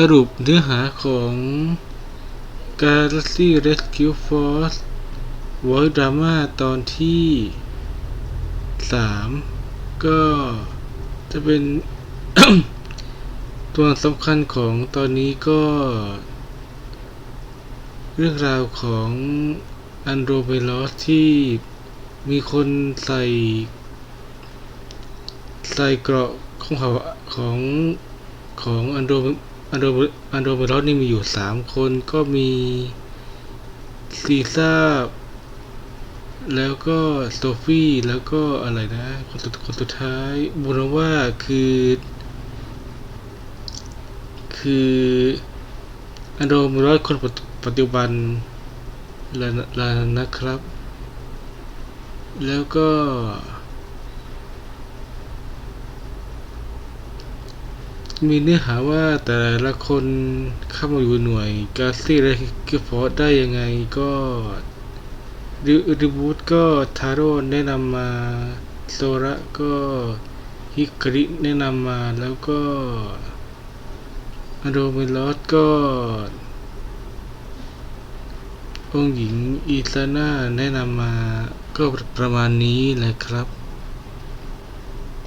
สรุปเนื้อหาของ Galaxy Rescue Force Voice Drama ตอนที่ 3 ก็จะเป็น ตัวสำคัญของตอนนี้ก็ เรื่องราวของอันโดเมลอสที่มีคนใส่ ใส่เกราะของเขาของของอันโด อันโดอันโดเมลอสนี่มีอยู่สามคนก็มีซีซ่า แล้วก็โซฟี่แล้วก็อะไรนะ คนสุดคนสุดท้ายบุรว่าคือ คืออันโดเมลอสคนปัจปัจจุบันแล้วนะแล้วนะครับ แล้วก็ มีเนื้อหาว่าแต่ละคนเข้ามาอยู่หน่วยกาซี่และกิฟอร์ได้ยังไงก็ริบูตก็ทาโร่แนะนำมาโซระก็ฮิคริแนะนำมาแล้วก็อโดเมลอสก็องหญิงอีซาน่าแนะนำมาก็ประมาณนี้แหละครับ